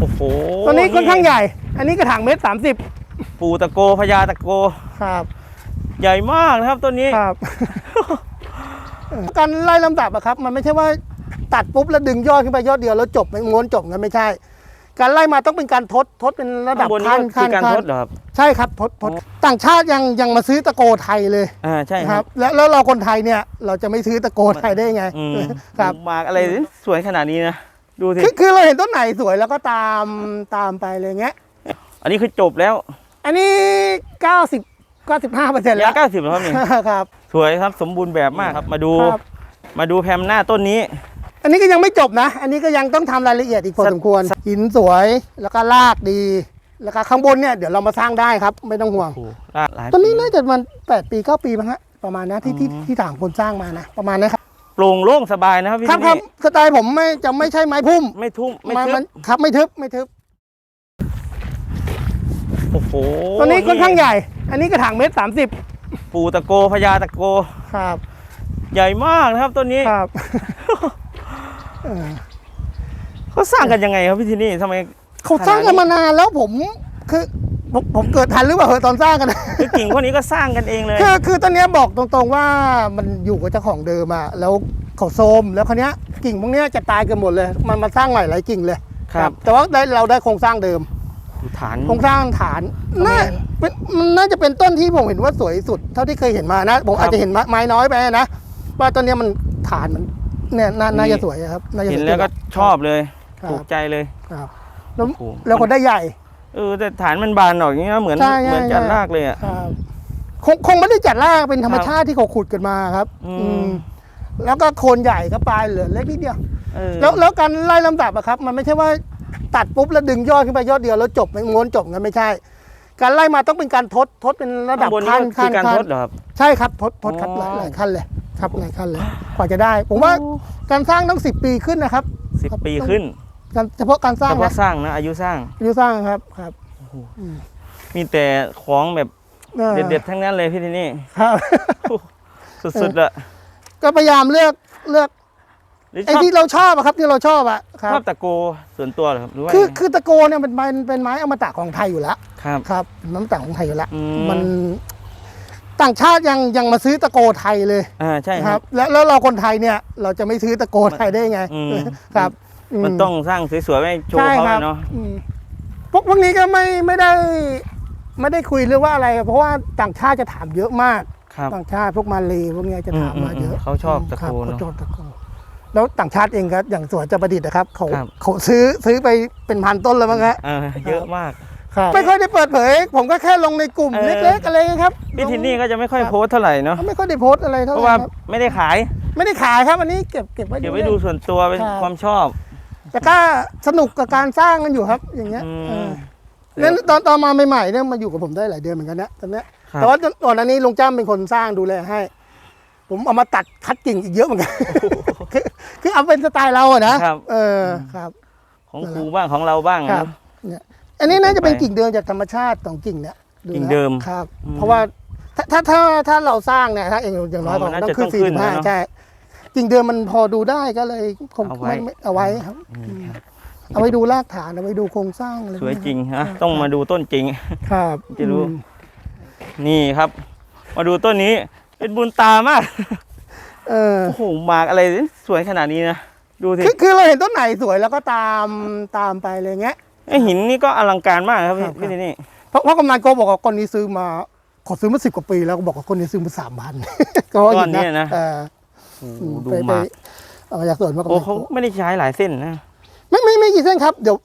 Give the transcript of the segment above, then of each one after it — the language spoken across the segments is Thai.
โอ้โหตัวนี้ค่อนข้างใหญ่ อันนี้กระถางเมตรสามสิบปูตะโกพญาตะโก ครับใหญ่มากนะครับต้นนี้ ครับ การไล่ลำดับอะครับ มันไม่ใช่ว่าตัดปุ๊บแล้วดึงยอดขึ้นไปยอดเดียวแล้วจบไม่ม้วนจบงั้นไม่ใช่ การไล่มาต้องเป็นการทดทดเป็นระดับข้างบนนี้ขั้นก็คือการขั้นทดเหรอครับ ใช่ครับทดทดอ๋อต่างชาติยังยังมาซื้อตะโกไทยเลยอ่าใช่นะคครัรับ บ แล้วแล้วเราคนไทยเนี่ย เราจะไม่ซื้อตะโกไทยได้ไงอืมครับหมากอะไรสวยขนาดนี้นะ ดูสิ คือคือเราเห็นต้นไหนสวยแล้วก็ตามตามไปเลยเงี้ย อันนี้คือจบแล้วอันนี้90 95เปอร์เซ็นต์ระแล้ยะวเก้าสิบแล้วครับนี่ ครับ สวยครับสมบูรณ์แบบมากครับ มาดู ครับ มาดูแพมหน้าต้นนี้ อันนี้ก็ยังไม่จบนะ อันนี้ก็ยังต้องทำรายละเอียดอีกพอสักสมควร หินสวยแล้วก็รากดี แล้วก็ข้างบนเนี่ยเดี๋ยวเรามาสร้างได้ครับ ไม่ต้องห่วง โอ้โหลาดหลายต้นนี้ปี น่าจะมัน8ปี9ปีมั้งฮะประมาณนะที่ที่อืมที่ถางคนสร้างมานะ ประมาณนี้ครับโปร่งโล่งสบายนะครับพี่ครับครับนี่สไตล์ผมไม่จะไม่ใช่ไม้พุ่ม ไม่ทุ่มไม่มันทึมันบครับไม่ทึบไม่ทึบโอ้โหตัวนี้ค่อนข้างใหญ่ อันนี้กระถางเมตรสามสิบปูตะโกพญาตะโกครับ ใหญ่มากนะครับต้นนี้ครับเออเขาสร้างกันยังไงครับพี่ที่นี่ทำไมเขาสร้างกันมานานแล้วผมคือ ผมผมเกิดทันหรือเปล่าเหอะตอนสร้างกัน คือกิ่งพวกนี้ก็สร้างกันเองเลย คือคือตอนเนี้ยบอกตรงๆว่ามันอยู่กับเจ้าของเดิมอะแล้วเขาโซมแล้วคราวเนี้ยกิ่งพวกเนี้ยจะตายกันหมดเลย มันมาสร้างใหม่หลายกิ่งเลยครับ แต่ว่าได้เราได้โครงสร้างเดิม ฐาน โครงสร้างฐานน่าเป็นมันน่าจะเป็นต้นที่ผมเห็นว่าสวยสุด เท่าที่เคยเห็นมานะ ผมครับอาจจะเห็นไม้น้อยไปนะว่าต้นเนี้ยมันฐานมันเนี่ยน่าน่าจะสวยอะครับน่าจะสเห็ยนแล้วก็ชอบเลย ครับถูกใจเลยครับแล้วโอ้โห แล้วก็ได้ใหญ่ เออแต่ฐานมันบานออกอย่างเงี้ยเหมือนใช่ใช่เหมือนจัดใช่ รากเลยอะ ครับคงคงไม่ได้จัดรากเป็นธรรมชาติที่เขาขุดกันมาครับ อืม อืมแล้วก็โคนใหญ่ก็ปลายเหลือเล็กนิดเดียว เออแล้วแล้วการไล่ลำดับอะครับ มันไม่ใช่ว่าตัดปุ๊บแล้วดึงยอดขึ้นไปยอดเดียวแล้วจบไม่ม้วนจบงั้นไม่ใช่ การไล่มาต้องเป็นการทดทดเป็นระดับข้างบนนี้ขั้นก็คืขั้อนการขั้ทนดเหรอครับ ใช่ครับทดทดครับอ๋หอลายหลายขั้นเลยครับหลายขั้นเลยกว่าจะได้ ผมว่าการสร้างต้องสิบปีขึ้นนะครับ สิบปีขึ้นการ เฉพาะการสร้างเฉพาะนะสร้างนะอายุสร้างอายุสร้างครับครับมีแต่ของแบบออเด็ดๆทั้งนั้นเลยพี่ที่นี่ครับสุดๆอะก็พยายามเลือกเลือกหรือไอ้ชอบที่เราชอบอะครับที่เราชอบอะครัชบอบตะโกส่วนตัวเหรอครับหรือว่าคือยังไงคือตะโกเนี่ยเป็นไม้เป็นไม้อมตะของไทยอยู่แล้วครับ ครับเป็นไม้อมตะของไทยอยู่แล้วอืม มันต่างชาติยังยังมาซื้อตะโกไทยเลยอ่าใช่นะคครัรับ บ แล้วแล้วเราคนไทยเนี่ย เราจะไม่ซื้อตะโกไทยได้ไงอืม ครับ มันต้องสร้างสวยๆไว้โชว์ใช่เขาครัเนาะอืมพวกพวกนี้ก็ไม่ไม่ได้ ไม่ได้คุยเรื่องว่าอะไร เพราะว่าต่างชาติจะถามเยอะมากครับต่างชาติพวกมาเลย์พวกเนี้ยจะถามอืมมาเยอะอืมเขาชอบตะโกครับเนอะเขาชอบตะโกแล้วต่างชาติเองครับ อย่างสวนจะประดิษฐ์นะครับเขาครับเขาซื้อซื้อไปเป็นพันต้นแล้วมั้งฮะเออเยอะมากครับไม่ค่อยได้เปิดเผย ผมก็แค่ลงในกลุ่มเออเล็กๆอะไรครับพี่ทินนี่ก็จะไม่ค่อยครับโพสต์เท่าไหร่เนาะเขาไม่ค่อยได้โพสต์อะไรเท่าเพไหราะร่ว่าครับไม่ได้ขาย ไม่ได้ขายครับอันนี้เก็บเก็บไว้เก็บไว้เล่นดูส่วนตัวเป็นครับความชอบ แต่ก็สนุกกับการสร้างกันอยู่ครับ อย่างเงี้ยอืม เออแล้วตอนตอนมาใหม่ๆเนี่ยมาอยู่กับผมได้หลายเดือนเหมือนกันนะตอนเนี้ยครับ แต่ว่าก่อนอันนี้ลุงจ้ำเป็นคนสร้างดูแลให้ ผมเอามาตัดคัดกิ่งอีกเยอะเหมือนกันคือคือเอาเป็นสไตล์เราอะนะครับ เออครับ ของครูบ้างของเราบ้างครันะบเนี่ยอันนี้น่าจะเป็นไปกิ่งเดิมจากธรรมชาติของกิ่งเนี่ยนะกิ่งเดิมครับ อืมเพราะว่าถ้าถ้าถ้าถ้าเราสร้างเนี่ยถ้าเองอย่างน้อยอ๋อก็มันน่าต้องจะขึ้นต้องสี่ขึ้สินบห้านะเนอะ ใช่ กิ่งเดิมมันพอดูได้ก็เลยคงเอาไว้ไม่ไม่เอาไว้ครับอืมครับ เอาไว้ดูรากฐานเอาไว้ดูโครงสร้างอะไรสวยพกนี้จริงฮะต้องมาดูต้นจริง ครับจะรู้ อืมนี่ครับ มาดูต้นนี้ เป็นบุญตามาก เออ โอ้โหหมากอะไรสวยขนาดนี้นะ ดูสิคือคือเราเห็นต้นไหนสวยแล้วก็ตามตามไปเลยเงี้ย ไอหินนี่ก็อลังการมากครับพี่ครับ พี่นี่เพราะเพราะกำนันโกบอกว่าก้อนนี้ซื้อมาขอซื้อมาสิบกว่าปีแล้วก็บอกว่าก้อนนี้ซื้อมาสามพัน ก็ว่าก้ออนย่างเนี้ยนะเออ โอ้โหอืมดูไปหไปมากเอามาจากสวนมากำโอ้นันเขาโกไม่ได้ใช้หลายเส้นนะ ไม่ไม่ไม่กี่เส้นครับ เดี๋ยว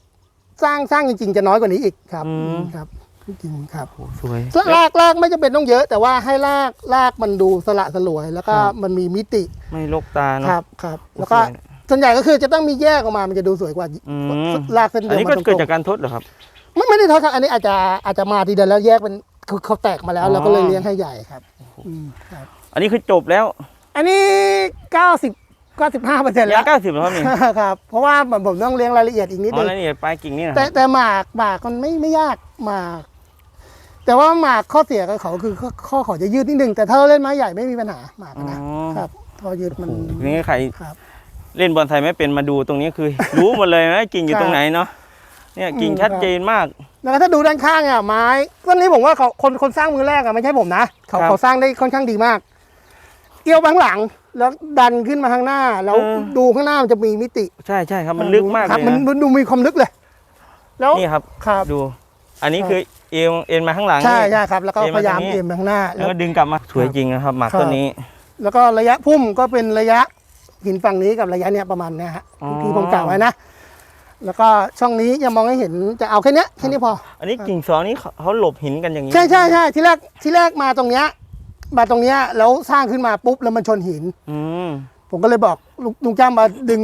สร้างสร้างจริง ๆ จะน้อยกว่านี้อีกครับอืมครับจริงๆครับ โอ้สวยรากรากไม่จำเป็นต้องเยอะ แต่ว่าให้รากรากมันดูสละสลวย แล้วก็ครับ มันมีมิติไม่ลกตาเนาะ ครับครับโอ้แล้วก็สวยนะ ส่วนใหญ่ก็คือจะต้องมีแยกออกมา มันจะดูสวยกว่าอืมรากเส้นเดีอันยวนี้มัก็นตรงๆเกิดจากการทดเหรอครับไม่ไม่ได้ทอดครับอันนี้อาจจะอาจจะมาทีเดียวแล้วแยกเป็นคือเขาแตกมาแล้วอ๋อ เราก็เลยเลี้ยงให้ใหญ่ครับอืมครับ อันนี้คือจบแล้ว อันนี้90 95เปอร์เซ็นต์ระแล้ยะวเก้าสิบแล้วครับนี่ ครับเพราะว่าผมผมต้องเลี้ยงรายละเอียดอีกนิดอ๋อนึงแล้วนี่ปลายกิ่งนี่นะคแต่รับแต่หมากหมากมันไม่ไม่ยากหมาก แต่ว่าหมากข้อเสียของเขาคือข้อข้อเขาจะยืดนิดนึงแต่ถ้าเราเล่นไม้ใหญ่ไม่มีปัญหาหมากอ๋อนะครับพอยืดมันโอ้โหนี่ใครครับ เล่นบอลไทยไม่เป็นมาดูตรงนี้คือ รู้หมดเลยนะกิ่งอยู่ครับตรงไหนเนาะ เนี่ยกิ่งอืมชัดเจนมาก แล้วก็ถ้าดูด้านข้างอะไม้ต้นนี้ผมว่าเขาคนคนสร้างมือแรกอะไม่ใช่ผมนะเขาครับ เขาสร้างได้ค่อนข้างดีมาก เอี้ยวไปข้างหลัง แล้วดันขึ้นมาข้างหน้า แล้วเออ ดูข้างหน้ามันจะมีมิติใช่ใช่ครับมันลึกมากครับเลยมันนะมันดูมีความลึกเลย แล้วนี่ครับ ครับดู อันนี้ครับคือเอวเอ็นมาข้างหลังใช่นี่ ใช่ครับ แล้วก็เอ็นพมายายามทางนี้ เอ็นไปข้างหน้าแล้แล้วว ก็ดึงกลับมาสวยจริงนะครับหมากครับ ต้นนี้ แล้วก็ระยะพุ่มก็เป็นระยะหินฝั่งนี้กับระยะเนี้ยประมาณเนี้ยฮะอ๋อ ที่ผมกล่าวไว้นะ แล้วก็ช่องนี้ยังมองให้เห็นจะเอาแค่เนี้ยแค่นี้พอ อันนี้กิ่งสองนี้เขาเขาหลบหินกันอย่างนี้ ใช่ใช่ใช่ที่แรกที่แรกมาตรงเนี้ย มาตรงเนี้ยแล้วสร้างขึ้นมาปุ๊บแล้วมันชนหิน อืมผมก็เลยบอกลุงลุงจ้ำมาดึง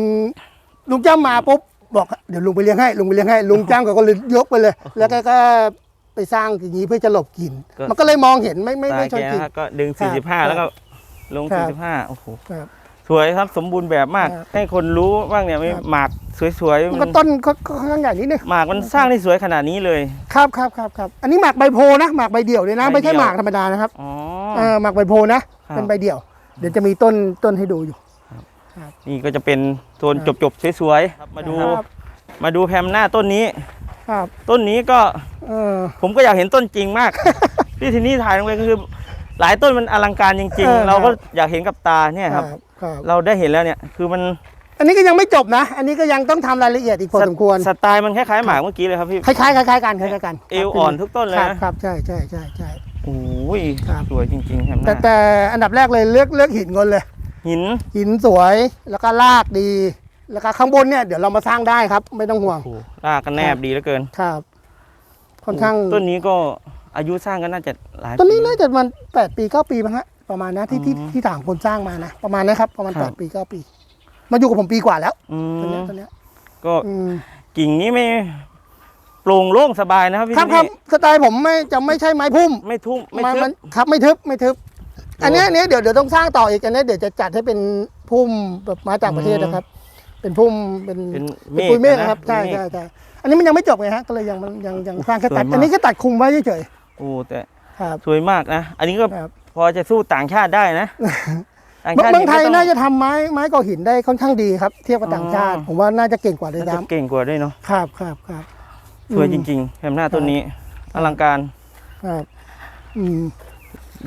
ลุงจ้ำมาปุ๊บบอกเดี๋ยวลุงไปเลี้ยงให้ลุงไปเลี้ยงให้ลุงจ้ำก็เลยยกไปเลย แล้วแกก็ไปสร้างอย่างนี้เพื่อจะหลบกลิ่นมันก็เลยมองเห็นไม่ไม่ตาไม่ยชนแกกลิ่นนะก็ดึงครับ45 แล้วก็ลง ครับ 45 โอ้โห ครับ สวยครับสมบูรณ์แบบมาก ครับให้คนรู้บ้างเนี่ยไม่ครับ หมากสวยๆมันมัก็นต้นก็ก็ค่อนข้างใหญ่นิดนึงหมากมันสร้างได้สวยขนาดนี้เลย ครับครับครับครับอันนี้หมากใบโพนะหมากใบเดี่ยวเลยนะใบเดี่ยวไม่ใช่หมากธรรมดานะครับ อ๋อ เออหมากใบโพนะ ครับเป็นใบเดี่ยว เดี๋ยวจะมีต้นต้นให้ดูอยู่ นี่ก็จะเป็นโซนครับจบๆสวยๆครับมาดูครับ มาดูแพมหน้าต้นนี้ ครับ ต้นนี้ก็เออ ผมก็อยากเห็นต้นจริงมาก ที่ทีนี้ถ่ายลงไปก็คือ หลายต้นมันอลังการจริง เออ ๆ เราก็อยากเห็นกับตาเนี่ยครับ ครับ เราได้เห็นแล้วเนี่ยคือมันอันนี้ก็ยังไม่จบนะ อันนี้ก็ยังต้องทำรายละเอียดอีกพอสมควร สไตล์มันคล้ายๆหมากเมื่อกี้เลยครับพี่ คล้ายๆคล้ายๆกันคล้ายๆกันเอวอ่อนทุกต้นเลยครับนะครับใช่ใช่ใช่ใช่ โอ้ยครับสวยจริงๆแพมหแต่น้าแต่อันดับแรกเลยเลือกเลือกหินก่อนเลย หินหินสวยแล้วก็ลากดี แล้วก็ข้างบนเนี่ยเดี๋ยวเรามาสร้างได้ครับ ไม่ต้องห่วงโอ้โหรากกันแนบดีเหลือเกินครับค่อนข้างต้นนี้ก็อายุสร้างก็น่าจะหลายต้นนี้ปีน่าจะมันแปดปีเก้าปีมั้งฮะประมาณนะที่ที่อืมที่ถามคนสร้างมานะประมาณนะครับ ประมาณครัแปบดปีเก้าปี มาอยู่กับผมปีกว่าแล้วอืต้นเนี้ยมต้นเนี้ยก็อืมกิ่งนี้ไม่ โปร่งโล่งสบายนะครับพี่ครับครับนี่สไตล์ผมไม่จะไม่ใช่ไม้พุ่ม ไม่ทุ่มไม่นทึบนครับไม่ทึบไม่ทึบ อันเนี้ยอันเนี้ยเดี๋ยวเดี๋ยวต้องสร้างต่ออีกอันเนี้ยเดี๋ยวจะจัดให้เป็นพุ่มแบบมาจากประเทศนะครับ เป็นพุ่มเป็นเป็นเป็นปุยเมฆนะนะครับใช่เป็นเมฆใช่ใช่อันนี้มันยังไม่จบไงฮะก็เลยยังมันยังยังสร้างแค่ตัดสวยมากอันนี้แค่ตัดคุมไว้เฉยโอ้แต่ๆครับสวยมากนะอันนี้ก็ครับพอจะสู้ต่างชาติได้นะต่างเมืองชาติเมืองไทยก็ต้น่าจะทำไม้ไม้ก่อหินได้ค่อนข้างดีครับ เทียบกับอ๋อต่างชาติ ผมว่าน่าจะเก่งกว่าด้วยน่าจะซ้เก่งกว่าด้วยเนาะำครับครับครับ สวยอืจมริงๆแถมหน้าต้นนี้ อลังการครับอืม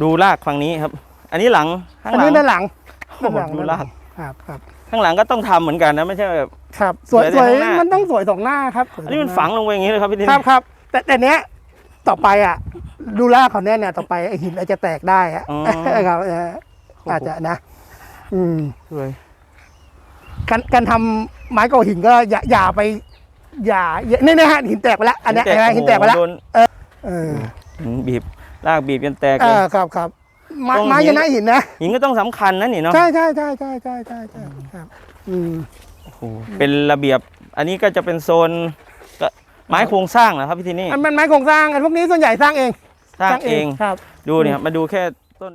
ดูรากฝั่งนี้ครับ อันนี้หลังข้างอันหลันี้งด้านหลังโอ้โหด้านหลังดูรากครับครับ ข้างหลังก็ต้องทำเหมือนกันนะไม่ใช่แบบ ครับ สวยสสววยยแต่ข้างหน้ามั มันต้องสวยสองหน้าครับสวยอันนี้มันสอฝัหางลงไปอย่างนี้เลยครับพี่ทินครับครับ แต่แต่เนี้ยต่อไปอะ ดูล่ากเขาเนี่ยเนี่ยต่อไปไอ้หินอาจจะแตกได้อะอ๋อครับเอออาจจะนะ อืม สวยการการทำไม้ก่อหินก็อย่าอย่าไป อย่าอย่านี่นะฮะหินแตกไปแล้วอันเนี้ยเห็นไหมหินแตกไปแล้วโอ้โหโดนเออหินบีบรากบีบจนแตกเอเลยอครับครับไม้ต้องไม้หินชนะหินนะหินก็ต้องสำคัญนะนี่เนาะใช่ใช่ใช่ใช่ใช่ใช่ใช่ครับอืม โอ้โหเป็นระเบียบ อันนี้ก็จะเป็นโซนก็ไม้โครงสร้างนะครับพี่ทินี่อันมันไม้โครงสร้างอันพวกนี้ส่วนใหญ่สร้างเองสร้างเองครับ ดูเนี่ยครับมาดูแค่ต้น